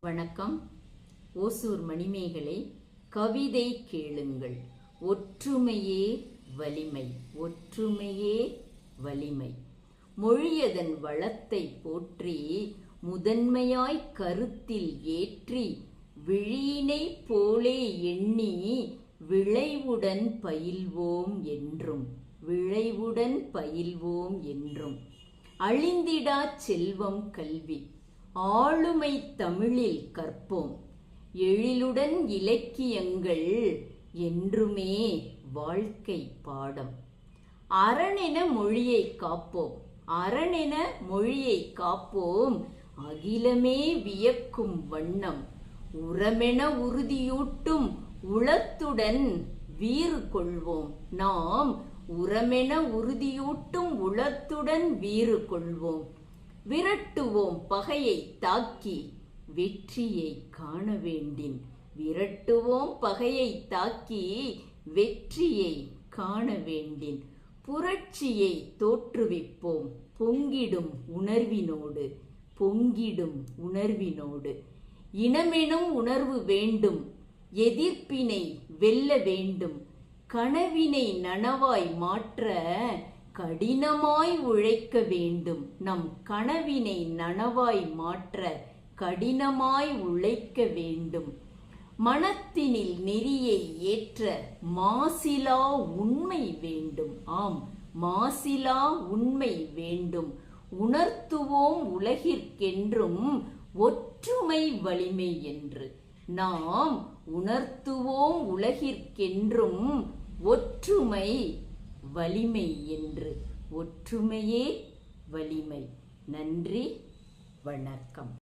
வணக்கம். ஓசூர் மணிமேகலை கவிதை கேளுங்கள். ஒற்றுமையே வலிமை ஒற்றுமையே வலிமை. மொழியதன் வளத்தை போற்றி முதன்மையாய் கருத்தில் ஏற்றி விழியினை போலே எண்ணி விளைவுடன் பயில்வோம் என்றும் விளைவுடன் பயில்வோம் என்றும். அழிந்திடா செல்வம் கல்வி ஆளுமை தமிழில் கற்போம். எழிலுடன் இலக்கியங்கள் என்றுமே வாழ்க்கை பாடம். அரணென மொழியை காப்போம் அரணென மொழியை காப்போம் அகிலமே வியக்கும் வண்ணம். உரமென உறுதியூட்டும் உளத்துடன் வீறு கொள்வோம் நாம் உரமென உறுதியூட்டும் உளத்துடன் வீறு கொள்வோம் விரட்டுவோம் பகையை தாக்கி வெற்றியை காண வேண்டின். விரட்டுவோம் பகையை தாக்கி வெற்றியை காண வேண்டின். புரட்சியை தோற்றுவிப்போம். பொங்கிடும் உணர்வினோடு பொங்கிடும் உணர்வினோடு. இனமெனும் உணர்வு வேண்டும் எதிர்ப்பினை வெல்ல வேண்டும் கனவினை நனவாய் மாற்ற கடினமாய் உழைக்க வேண்டும் நம் கனவினை நனவாய் மாற்ற கடினமாய் உழைக்க வேண்டும். மனத்தினில் நெறியை ஏற்ற மாசிலா உண்மை வேண்டும். ஆம் மாசிலா உண்மை வேண்டும். உணர்த்துவோம் உலகிற்கென்றும் ஒற்றுமை வலிமை என்று. நாம் உணர்த்துவோம் உலகிற்கென்றும் ஒற்றுமை வலிமை என்று. ஒற்றுமையே வலிமை. நன்றி. வணக்கம்.